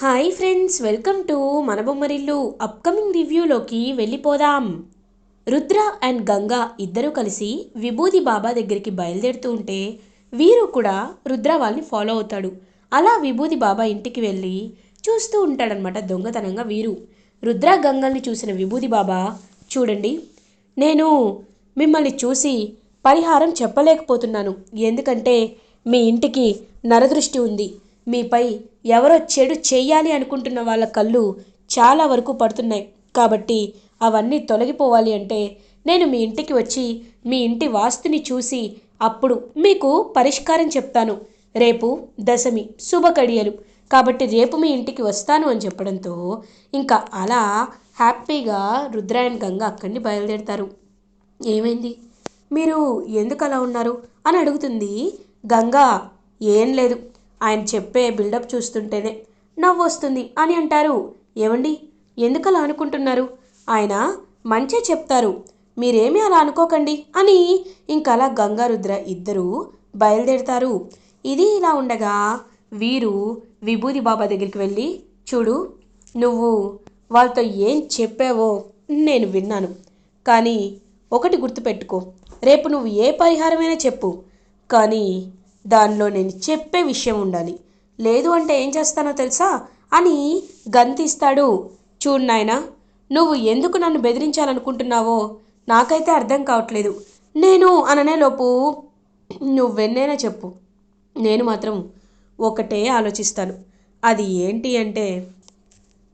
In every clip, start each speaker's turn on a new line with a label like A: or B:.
A: Hi friends welcome to మన Bommarillu upcoming రివ్యూలోకి వెళ్ళిపోదాం. Rudra and Ganga ఇద్దరూ కలిసి విభూది బాబా దగ్గరికి బయలుదేరుతూ ఉంటే వీరు కూడా రుద్ర వాళ్ళని ఫాలో అవుతాడు. అలా విభూది బాబా ఇంటికి వెళ్ళి చూస్తూ ఉంటాడనమాట దొంగతనంగా వీరు. రుద్ర గంగల్ని చూసిన విభూది బాబా చూడండి నేను మిమ్మల్ని చూసి పరిహారం చెప్పలేకపోతున్నాను. ఎందుకంటే మీ ఇంటికి నరదృష్టి ఉంది. మీపై ఎవరో చెడు చేయాలి అనుకుంటున్న వాళ్ళ కళ్ళు చాలా వరకు పడుతున్నాయి. కాబట్టి అవన్నీ తొలగిపోవాలి అంటే నేను మీ ఇంటికి వచ్చి మీ ఇంటి వాస్తుని చూసి అప్పుడు మీకు పరిష్కారం చెప్తాను. రేపు దశమి శుభకడియలు కాబట్టి రేపు మీ ఇంటికి వస్తాను అని చెప్పడంతో ఇంకా అలా హ్యాపీగా రుద్రాయణ్ గంగ అక్కడిని బయలుదేరుతారు. ఏమైంది? మీరు ఎందుకు అలా ఉన్నారు? అని అడుగుతుంది గంగా. ఏం లేదు. ఆయన చెప్పే బిల్డప్ చూస్తుంటేనే నవ్వు వస్తుంది అని అంటారు. ఏమండి? ఎందుకు అలా అనుకుంటున్నారు? ఆయన మంచే చెప్తారు. మీరేమీ అలా అనుకోకండి అని ఇంకా అలా ఇద్దరూ బయలుదేరుతారు. ఇది ఇలా ఉండగా వీరు విభూది బాబా దగ్గరికి వెళ్ళి చూడు నువ్వు వాళ్ళతో ఏం చెప్పావో నేను విన్నాను. కానీ ఒకటి గుర్తుపెట్టుకో. రేపు నువ్వు ఏ పరిహారమైనా చెప్పు. కానీ దానిలో నేను చెప్పే విషయం ఉండాలి. లేదు అంటే ఏం చేస్తానో తెలుసా? అని గంతిస్తాడు. చూడు నాయనా నువ్వు ఎందుకు నన్ను బెదిరించాలనుకుంటున్నావో నాకైతే అర్థం కావట్లేదు. నేను అననేలోపు నువ్వెన్నైనా చెప్పు. నేను మాత్రం ఒకటే ఆలోచిస్తాను. అది ఏంటి అంటే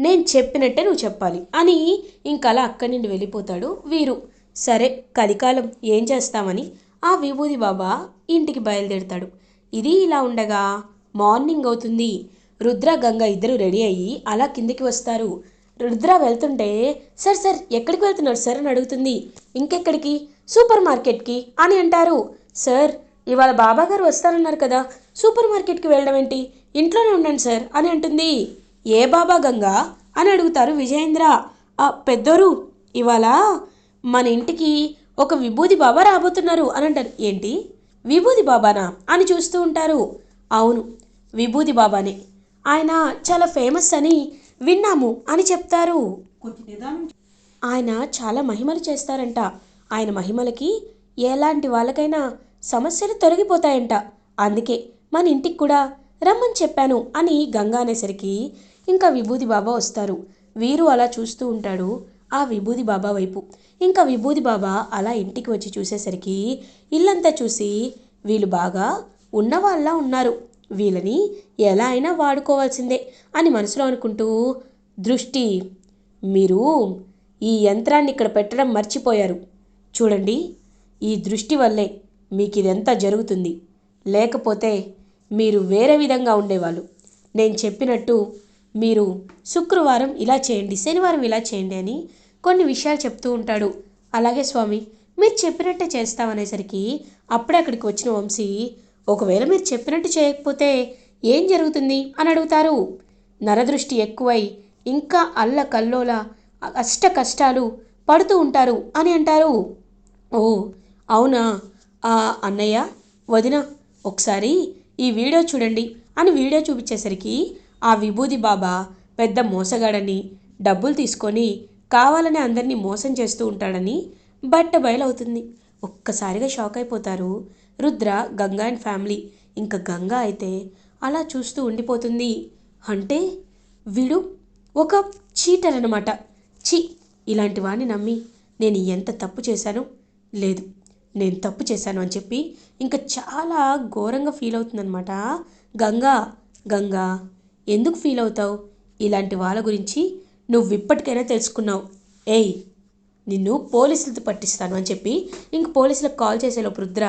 A: నేను చెప్పినట్టే నువ్వు చెప్పాలి అని ఇంకలా అక్కడి నుండి వెళ్ళిపోతాడు వీరు. సరే కలికాలం ఏం చేస్తామని ఆ విభూది బాబా ఇంటికి బయలుదేరుతాడు. ఇది ఇలా ఉండగా మార్నింగ్ అవుతుంది. రుద్ర గంగ ఇద్దరు రెడీ అయ్యి అలా కిందికి వస్తారు. రుద్ర వెళ్తుంటే సార్ సార్ ఎక్కడికి వెళ్తున్నారు సార్? అని అడుగుతుంది. ఇంకెక్కడికి? సూపర్ మార్కెట్కి అని అంటారు. సార్ ఇవాళ బాబా గారు వస్తారన్నారు కదా సూపర్ మార్కెట్కి వెళ్ళడం ఏంటి? ఇంట్లోనే ఉండండి సార్ అని అంటుంది. ఏ బాబా గంగా? అని అడుగుతారు విజయేంద్ర. "ఆ, పెద్దోరు ఇవాళ మన ఇంటికి ఒక విభూది బాబా రాబోతున్నారు అని అంటారు. ఏంటి? విభూది బాబానా అని చూస్తూ ఉంటారు. అవును విభూది బాబానే. ఆయన చాలా ఫేమస్ అని విన్నాము అని చెప్తారు. ఆయన చాలా మహిమలు చేస్తారంట. ఆయన మహిమలకి ఎలాంటి వాళ్ళకైనా సమస్యలు తొలగిపోతాయంట. అందుకే మన ఇంటికి కూడా రమ్మని చెప్పాను అని గంగా అనేసరికి ఇంకా విభూది బాబా వస్తారు. వీరు అలా చూస్తూ ఉంటాడు. ఆ విభూది బాబా వైపు. ఇంకా విభూది బాబా అలా ఇంటికి వచ్చి చూసేసరికి ఇల్లంతా చూసి వీళ్ళు బాగా ఉన్నవాళ్ళ ఉన్నారు. వీళ్ళని ఎలా అయినా వాడుకోవాల్సిందే అని మనసులో అనుకుంటూ దృష్టి మీరు ఈ యంత్రాన్ని ఇక్కడ పెట్టడం మర్చిపోయారు. చూడండి ఈ దృష్టి వల్లే మీకు ఇదంతా జరుగుతుంది. లేకపోతే మీరు వేరే విధంగా ఉండేవాళ్ళు. నేను చెప్పినట్టు మీరు శుక్రవారం ఇలా చేయండి శనివారం ఇలా చేయండి అని కొన్ని విషయాలు చెప్తూ ఉంటాడు. అలాగే స్వామి మీరు చెప్పినట్టే చేస్తామనేసరికి అప్పుడే అక్కడికి వచ్చిన వంశీ ఒకవేళ మీరు చెప్పినట్టు చేయకపోతే ఏం జరుగుతుంది? అని అడుగుతారు. నరదృష్టి ఎక్కువై ఇంకా అల్ల కల్లోల అష్ట కష్టాలు పడుతూ ఉంటారు అని అంటారు. ఓ అవునా? ఆ అన్నయ్య వదిన ఒకసారి ఈ వీడియో చూడండి అని వీడియో చూపించేసరికి ఆ విభూది బాబా పెద్ద మోసగాడని డబ్బులు తీసుకొని కావాలని అందరినీ మోసం చేస్తూ ఉంటాడని బట్ట బయలవుతుంది ఒక్కసారిగా షాక్ అయిపోతారు రుద్ర గంగా అండ్ ఫ్యామిలీ. ఇంకా గంగా అయితే అలా చూస్తూ ఉండిపోతుంది. అంటే వీడు ఒక చీటర్ అనమాట ఇలాంటి వాడిని నమ్మి నేను ఎంత తప్పు చేశాను? లేదు నేను తప్పు చేశాను అని చెప్పి ఇంకా చాలా ఘోరంగా ఫీల్ అవుతుందనమాట గంగా గంగా. ఎందుకు ఫీల్ అవుతావు? ఇలాంటి వాళ్ళ గురించి నువ్వు ఇప్పటికైనా తెలుసుకున్నావు. ఏయ్ నిన్ను పోలీసులతో పట్టిస్తాను అని చెప్పి ఇంక పోలీసులకు కాల్ చేసేలోపు రుద్ర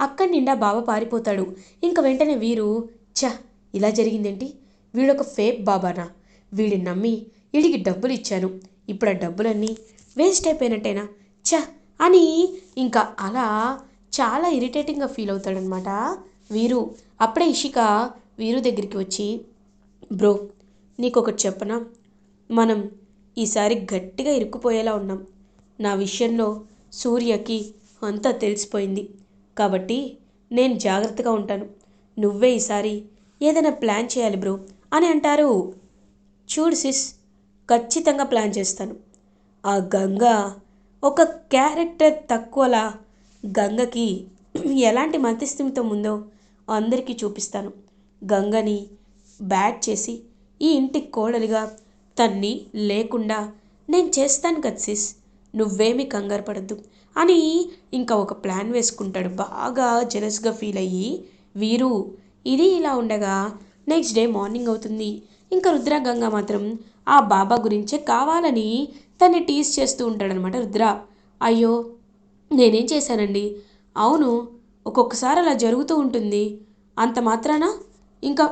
A: అక్కడి నిండా బాబా పారిపోతాడు. ఇంక వెంటనే వీరు ఛ ఇలా జరిగిందేంటి? వీడొక ఫేక్ బాబానా? వీడిని నమ్మి వీడికి డబ్బులు ఇచ్చాను. ఇప్పుడు ఆ డబ్బులన్నీ వేస్ట్ అయిపోయినట్టేనా? ఛ అని ఇంకా అలా చాలా ఇరిటేటింగ్గా ఫీల్ అవుతాడనమాట వీరు. అప్పుడే ఇషిక వీరు దగ్గరికి వచ్చి బ్రో నీకొకటి చెప్పనా? మనం ఈసారి గట్టిగా ఇరుక్కుపోయేలా ఉన్నాం. నా విషయంలో సూర్యకి అంతా తెలిసిపోయింది. కాబట్టి నేను జాగ్రత్తగా ఉంటాను. నువ్వే ఈసారి ఏదైనా ప్లాన్ చేయాలి బ్రో అని అంటారు. చూడు సిస్ ఖచ్చితంగా ప్లాన్ చేస్తాను. ఆ గంగ ఒక క్యారెక్టర్ తక్కువలా గంగకి ఎలాంటి మతిస్థిమితం ఉందో అందరికీ చూపిస్తాను. గంగని బ్యాట్ చేసి ఈ ఇంటికి కోడలిగా తన్ని లేకుండా నేను చేస్తాను కదా సిస్ నువ్వేమి కంగారు పడద్దు అని ఇంకా ఒక ప్లాన్ వేసుకుంటాడు. బాగా జెలస్గా ఫీల్ అయ్యి వీరు ఇది ఇలా ఉండగా నెక్స్ట్ డే మార్నింగ్ అవుతుంది. ఇంకా రుద్ర గంగ మాత్రం ఆ బాబా గురించే కావాలని తన్ని టీస్ చేస్తూ ఉంటాడనమాట రుద్ర. అయ్యో నేనేం చేశానండి? అవును ఒక్కొక్కసారి అలా జరుగుతూ ఉంటుంది. అంత మాత్రాన? ఇంకా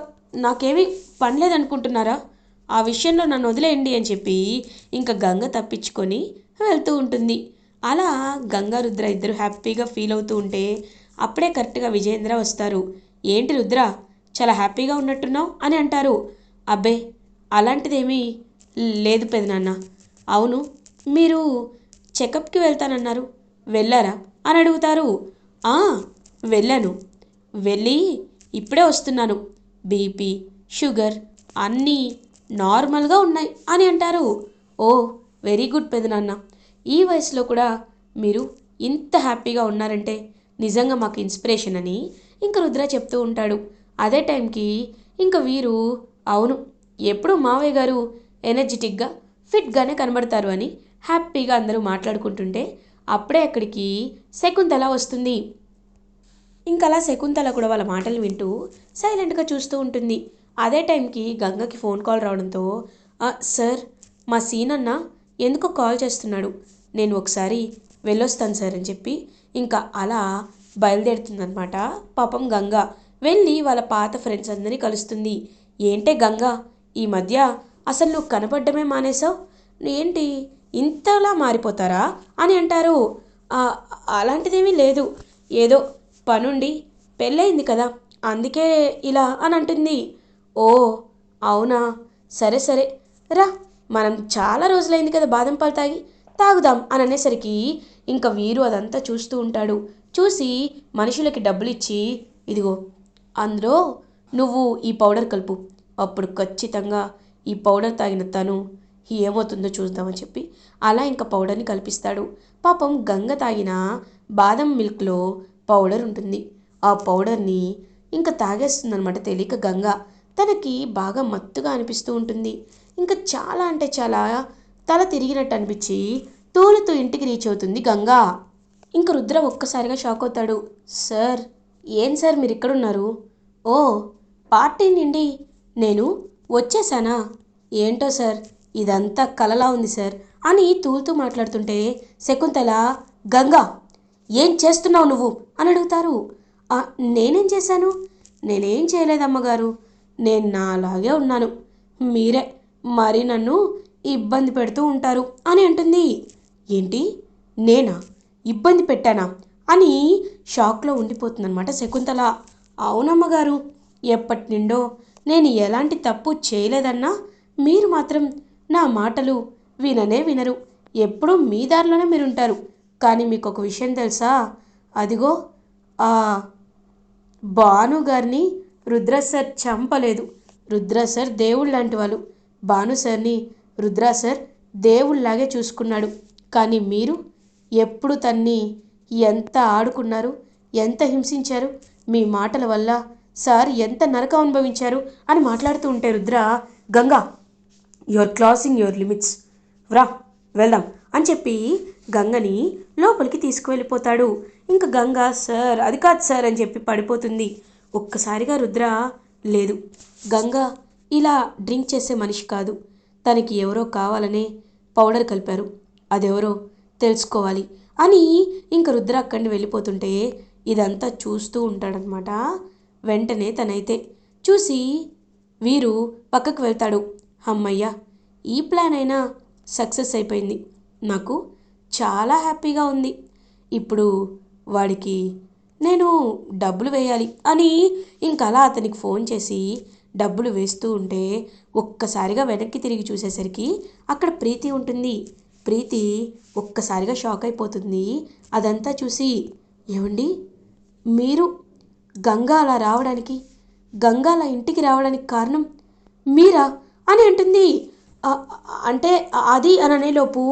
A: నాకేమీ పని లేదనుకుంటున్నారా ఆ విషయంలో నన్ను వదిలేయండి అని చెప్పి ఇంకా గంగ తప్పించుకొని వెళ్తూ ఉంటుంది. అలా గంగా రుద్ర ఇద్దరు హ్యాపీగా ఫీల్ అవుతూ ఉంటే అప్పుడే కరెక్ట్గా విజయేంద్ర వస్తారు. ఏంటి రుద్ర చాలా హ్యాపీగా ఉన్నట్టున్నావు? అని అంటారు. అబ్బే అలాంటిదేమీ లేదు పెదనాన్న అవును మీరు చెకప్కి వెళ్తానన్నారు. వెళ్ళారా? అని అడుగుతారు. వెళ్ళాను. వెళ్ళి ఇప్పుడే వస్తున్నాను. బీపీ షుగర్ అన్నీ నార్మల్గా ఉన్నాయి అని అంటారు. ఓ వెరీ గుడ్ పెదనాన్న ఈ వయసులో కూడా మీరు ఇంత హ్యాపీగా ఉన్నారంటే నిజంగా మాకు ఇన్స్పిరేషన్ అని ఇంక రుద్ర చెప్తూ ఉంటాడు. అదే టైంకి ఇంక వీరు అవును ఎప్పుడు మావయ్య గారు ఎనర్జెటిక్గా ఫిట్గానే కనబడతారు అని హ్యాపీగా అందరూ మాట్లాడుకుంటుంటే అప్పుడే అక్కడికి శకుంతల వస్తుంది. ఇంకలా శకుంతల కూడా వాళ్ళ మాటలు వింటూ సైలెంట్గా చూస్తూ ఉంటుంది. అదే టైంకి గంగకి ఫోన్ కాల్ రావడంతో సార్ మా సీనన్న ఎందుకో కాల్ చేస్తున్నాడు. నేను ఒకసారి వెళ్ళొస్తాను సార్ అని చెప్పి ఇంకా అలా బయలుదేరుతుందనమాట పాపం గంగ వెళ్ళి వాళ్ళ పాత ఫ్రెండ్స్ అందరినీ కలుస్తుంది. ఏంటే గంగ ఈ మధ్య అసలు నువ్వు కనపడమే మానేసావు ఏంటి ఇంతలా మారిపోతారా? అని అంటారు. అలాంటిదేమీ లేదు. ఏదో పనుండి పెళ్ళయింది కదా అందుకే ఇలా అని అంటుంది ఓ అవునా? సరే సరే. రా మనం చాలా రోజులైంది కదా బాదం పాలు తాగి తాగుదాం అని అనేసరికి ఇంకా వీరు అదంతా చూస్తూ ఉంటాడు. చూసి మనుషులకి డబ్బులు ఇచ్చి ఇదిగో అందులో నువ్వు ఈ పౌడర్ కలుపు. అప్పుడు ఖచ్చితంగా ఈ పౌడర్ తాగిన తను ఏమవుతుందో చూద్దామని చెప్పి అలా ఇంకా పౌడర్ని కల్పిస్తాడు. పాపం గంగ తాగిన బాదం మిల్క్లో పౌడర్ ఉంటుంది. ఆ పౌడర్ని ఇంకా తాగేస్తుందనమాట తెలియక గంగ. తనకి బాగా మత్తుగా అనిపిస్తూ ఉంటుంది. ఇంకా చాలా అంటే చాలా తల తిరిగినట్టు అనిపించి తూలుతూ ఇంటికి రీచ్ అవుతుంది గంగా. ఇంక రుద్ర ఒక్కసారిగా షాక్ అవుతాడు. సార్ ఏం సార్ మీరు ఇక్కడున్నారు ఓ పార్టీ నుండి నేను వచ్చేసానా? ఏంటో సార్ ఇదంతా కలలా ఉంది సార్ అని తూలుతూ మాట్లాడుతుంటే శకుంతల గంగా ఏం చేస్తున్నావు నువ్వు? అని అడుగుతారు. నేనేం చేశాను? నేనేం చేయలేదు అమ్మగారు నేను నాలాగే ఉన్నాను. మీరే మరి నన్ను ఇబ్బంది పెడుతూ ఉంటారు అని అంటుంది. ఏంటి? నేనా? ఇబ్బంది పెట్టానా? అని షాక్లో ఉండిపోతుందన్నమాట శకుంతల. అవునమ్మగారు ఎప్పటి నుండో నేను ఎలాంటి తప్పు చేయలేదన్నా మీరు మాత్రం నా మాటలు విననే వినరు. ఎప్పుడూ మీ దారిలోనే మీరు ఉంటారు కానీ మీకు ఒక విషయం తెలుసా? అదిగో ఆ భానుగారిని రుద్ర సార్ చంపలేదు. రుద్ర సార్ దేవుడు లాంటి వాళ్ళు. భాను సార్ని రుద్ర సార్ దేవుళ్ళలాగే చూసుకున్నాడు. కానీ మీరు ఎప్పుడు తన్ని ఎంత ఆడుకున్నారు? ఎంత హింసించారు? మీ మాటల వల్ల సార్ ఎంత నరకం అనుభవించారు? అని మాట్లాడుతూ ఉంటే Rudra Ganga your crossing your limits. వ్రా వెళ్దాం అని చెప్పి గంగని లోపలికి తీసుకువెళ్ళిపోతాడు. ఇంకా గంగ సార్ అది కాదు సార్ అని చెప్పి పడిపోతుంది. ఒక్కసారిగా రుద్ర లేదు గంగ ఇలా డ్రింక్ చేసే మనిషి కాదు. తనకి ఎవరో కావాలనే పౌడర్ కలిపారు. అదెవరో తెలుసుకోవాలి అని ఇంక రుద్ర అక్కడిని వెళ్ళిపోతుంటే ఇదంతా చూస్తూ ఉంటాడనమాట వెంటనే తనైతే చూసి వీరు పక్కకు వెళ్తాడు. అమ్మయ్య ఈ ప్లాన్ అయినా సక్సెస్ అయిపోయింది. నాకు చాలా హ్యాపీగా ఉంది. ఇప్పుడు వాడికి నేను డబ్బులు వేయాలి అని ఇంకా అలా అతనికి ఫోన్ చేసి డబ్బులు వేస్తూ ఉంటే ఒక్కసారిగా వెనక్కి తిరిగి చూసేసరికి అక్కడ ప్రీతి ఉంటుంది. ప్రీతి ఒక్కసారిగా షాక్ అయిపోతుంది. అదంతా చూసి ఏమండి? మీరు గంగా అలా రావడానికి గంగా అలా ఇంటికి రావడానికి కారణం మీరా? అని అంటుంది. అంటే అది అని అనేలోపు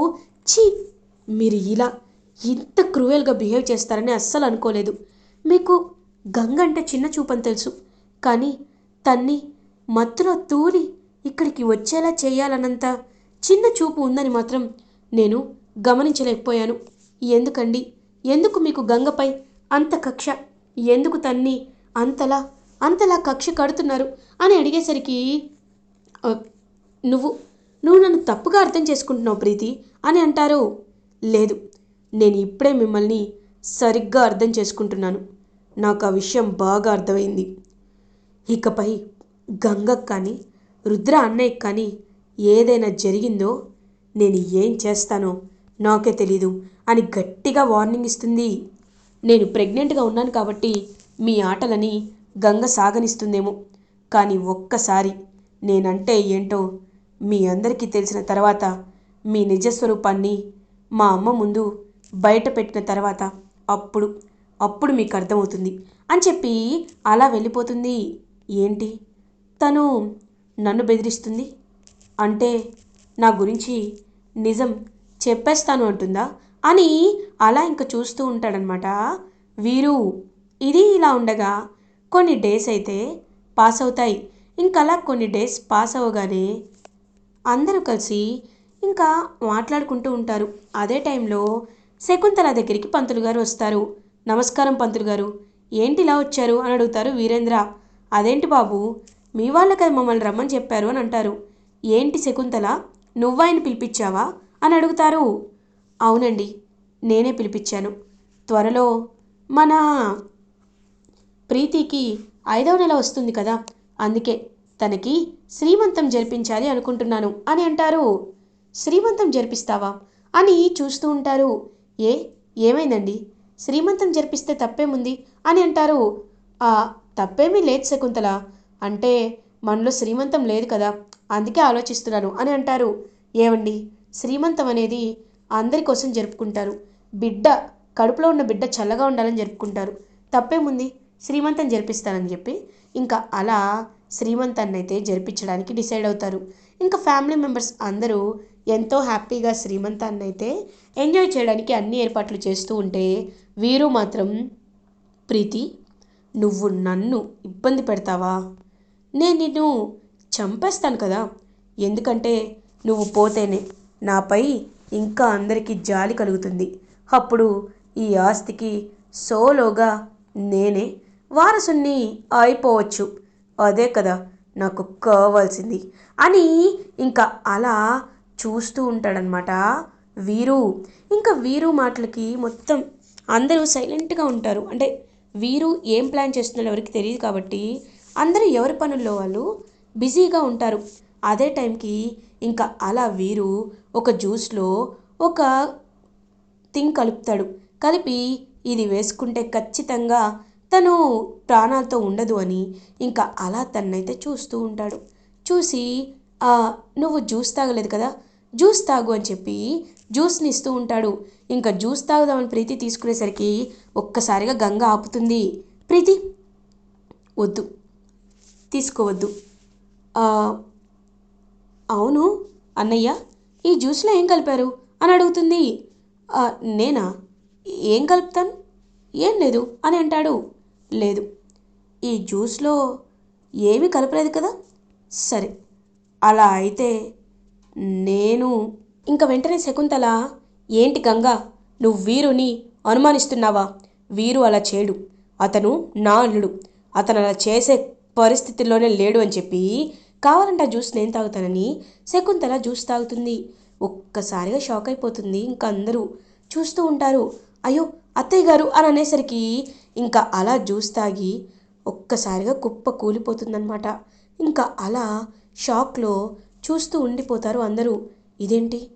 A: ఛీ మీరు ఇలా ఇంత క్రూయల్గా బిహేవ్ చేస్తారని అస్సలు అనుకోలేదు. మీకు గంగ అంటే చిన్న చూపని తెలుసు. కానీ తన్ని మత్తులో తూలి ఇక్కడికి వచ్చేలా చేయాలన్నంత చిన్న చూపు ఉందని మాత్రం నేను గమనించలేకపోయాను. ఎందుకండి? ఎందుకు మీకు గంగపై అంత కక్ష? ఎందుకు తన్ని అంతలా అంతలా కక్ష కడుతున్నారు? అని అడిగేసరికి నువ్వు నువ్వు నన్ను తప్పుగా అర్థం చేసుకుంటున్నావు ప్రీతి అని అంటారు. లేదు నేను ఇప్పుడే మిమ్మల్ని సరిగ్గా అర్థం చేసుకుంటున్నాను. నాకు ఆ విషయం బాగా అర్థమైంది. ఇకపై గంగకు కానీ రుద్ర అన్నయ్యకి కానీ ఏదైనా జరిగిందో నేను ఏం చేస్తానో నాకే తెలీదు అని గట్టిగా వార్నింగ్ ఇస్తుంది. నేను ప్రెగ్నెంట్గా ఉన్నాను కాబట్టి మీ ఆటలని గంగ సాగనిస్తుందేమో. కానీ ఒక్కసారి నేనంటే ఏంటో మీ అందరికీ తెలిసిన తర్వాత మీ నిజస్వరూపాన్ని మా అమ్మ ముందు బయట పెట్టిన తర్వాత అప్పుడు అప్పుడు మీకు అర్థమవుతుంది అని చెప్పి అలా వెళ్ళిపోతుంది. ఏంటి? తను నన్ను బెదిరిస్తుంది? అంటే నా గురించి నిజం చెప్పేస్తాను అంటుందా? అని అలా ఇంకా చూస్తూ ఉంటాడనమాట. వీరు ఇది ఇలా ఉండగా కొన్ని డేస్ అయితే పాస్ అవుతాయి. ఇంకా అలా కొన్ని డేస్ పాస్ అవ్వగానే అందరూ కలిసి ఇంకా మాట్లాడుకుంటూ ఉంటారు. అదే టైంలో శకుంతల దగ్గరికి పంతులు గారు వస్తారు. నమస్కారం పంతులు గారు. ఏంటి ఇలా వచ్చారు? అని అడుగుతారు వీరేంద్ర. అదేంటి బాబు? మీ వాళ్ళ కదా మమ్మల్ని రమ్మని చెప్పారు అని అంటారు. ఏంటి శకుంతల? నువ్వాయన పిలిపించావా? అని అడుగుతారు. అవునండి నేనే పిలిపించాను. త్వరలో మన ప్రీతికి ఐదవ నెల వస్తుంది కదా. అందుకే తనకి శ్రీమంతం జరిపించాలి అనుకుంటున్నాను అని అంటారు. శ్రీమంతం జరిపిస్తావా? అని చూస్తూ ఉంటారు. ఏ? ఏమైందండి? శ్రీమంతం జరిపిస్తే తప్పేముంది? అని అంటారు. "ఆ, తప్పేమీ లేదు శకుంతల. అంటే మనలో శ్రీమంతం లేదు కదా అందుకే ఆలోచిస్తున్నాను అని అంటారు. ఏమండి శ్రీమంతం అనేది అందరి కోసం జరుపుకుంటారు. బిడ్డ కడుపులో ఉన్న బిడ్డ చల్లగా ఉండాలని జరుపుకుంటారు. తప్పేముంది? శ్రీమంతం జరిపిస్తానని చెప్పి ఇంకా అలా శ్రీమంతాన్ని అయితే జరిపించడానికి డిసైడ్ అవుతారు. ఇంకా ఫ్యామిలీ మెంబర్స్ అందరూ ఎంతో హ్యాపీగా శ్రీమంతాన్ని అయితే ఎంజాయ్ చేయడానికి అన్ని ఏర్పాట్లు చేస్తూ ఉంటే వీరు మాత్రం ప్రీతి నువ్వు నన్ను ఇబ్బంది పెడతావా? నేను నిన్ను చంపేస్తాను కదా. ఎందుకంటే నువ్వు పోతేనే నాపై ఇంకా అందరికీ జాలి కలుగుతుంది. అప్పుడు ఈ ఆస్తికి సోలోగా నేనే వారసుని అయిపోవచ్చు. అదే కదా నాకు కావాల్సింది. అని ఇంకా అలా చూస్తూ ఉంటాడనమాట వీరు. ఇంకా వీరు మాటలకి మొత్తం అందరూ సైలెంట్గా ఉంటారు. అంటే వీరు ఏం ప్లాన్ చేస్తున్నారో ఎవరికి తెలియదు కాబట్టి అందరూ ఎవరి పనుల్లో వాళ్ళు బిజీగా ఉంటారు. అదే టైంకి ఇంకా అలా వీరు ఒక జ్యూస్లో ఒక థింగ్ కలుపుతాడు. కలిపి ఇది వేసుకుంటే ఖచ్చితంగా తను ప్రాణాలతో ఉండదు అని ఇంకా అలా తన్నైతే చూస్తూ ఉంటాడు. చూసి నువ్వు జ్యూస్ తాగలేదు కదా జ్యూస్ తాగు అని చెప్పి జ్యూస్ని ఇస్తూ ఉంటాడు. ఇంకా జ్యూస్ తాగుదామని ప్రీతి తీసుకునేసరికి ఒక్కసారిగా గంగ ఆపుతుంది. ప్రీతి వద్దు తీసుకోవద్దు. అవును అన్నయ్య ఈ జ్యూస్లో ఏం కలిపారు? అని అడుగుతుంది. నేనా? ఏం కలుపుతాను? ఏం లేదు అని అంటాడు. లేదు. ఈ జ్యూస్లో ఏమీ కలపలేదు కదా? సరే అలా అయితే నేను ఇంకా వెంటనే శకుంతల ఏంటి గంగా నువ్వు వీరుని అనుమానిస్తున్నావా? వీరు అలా చేయడు. అతను నా అల్లుడు. అతను అలా చేసే పరిస్థితిలోనే లేడు అని చెప్పి కావాలంటే ఆ జ్యూస్ నేను తాగుతానని శకుంతల జ్యూస్ తాగుతుంది. ఒక్కసారిగా షాక్ అయిపోతుంది. ఇంకా అందరూ చూస్తూ ఉంటారు. అయ్యో అత్తయ్య గారు అని అనేసరికి ఇంకా అలా జ్యూస్ తాగి ఒక్కసారిగా కుప్ప కూలిపోతుందన్నమాట. ఇంకా అలా షాక్లో చూస్తూ ఉండిపోతారు అందరూ. ఇదేంటి?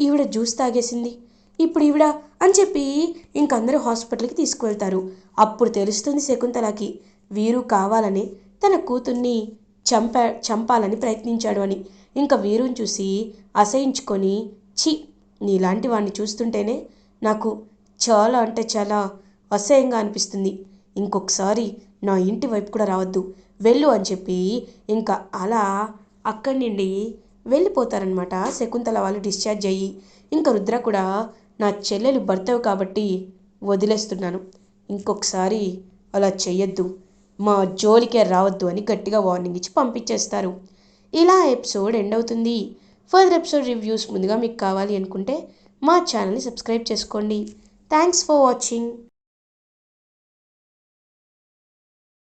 A: ఈవిడ జ్యూస్ తాగేసింది. ఇప్పుడు ఈవిడ అని చెప్పి ఇంకందరూ హాస్పిటల్కి తీసుకువెళ్తారు. అప్పుడు తెలుస్తుంది శకుంతలకి వీరు కావాలని తన కూతుర్ని చంపా చంపాలని ప్రయత్నించాడు అని. ఇంకా వీరుని చూసి అసహించుకొని ఛీ నీలాంటి వాడిని చూస్తుంటేనే నాకు చాలా అంటే చాలా అసహ్యంగా అనిపిస్తుంది. ఇంకొకసారి నా ఇంటి వైపు కూడా రావద్దు. వెళ్ళు అని చెప్పి ఇంకా అలా అక్కడి నుండి వెళ్ళిపోతారనమాట శకుంతల వాళ్ళు డిశ్చార్జ్ అయ్యి. ఇంకా రుద్ర కూడా నా చెల్లెలు భర్తవు కాబట్టి వదిలేస్తున్నాను. ఇంకొకసారి అలా చెయ్యొద్దు. మా జోలికే రావద్దు అని గట్టిగా వార్నింగ్ ఇచ్చి పంపించేస్తారు. ఇలా ఎపిసోడ్ ఎండ్ అవుతుంది. ఫర్దర్ ఎపిసోడ్ రివ్యూస్ ముందుగా మీకు కావాలి అనుకుంటే మా ఛానల్ని సబ్స్క్రైబ్ చేసుకోండి. Thanks for watching.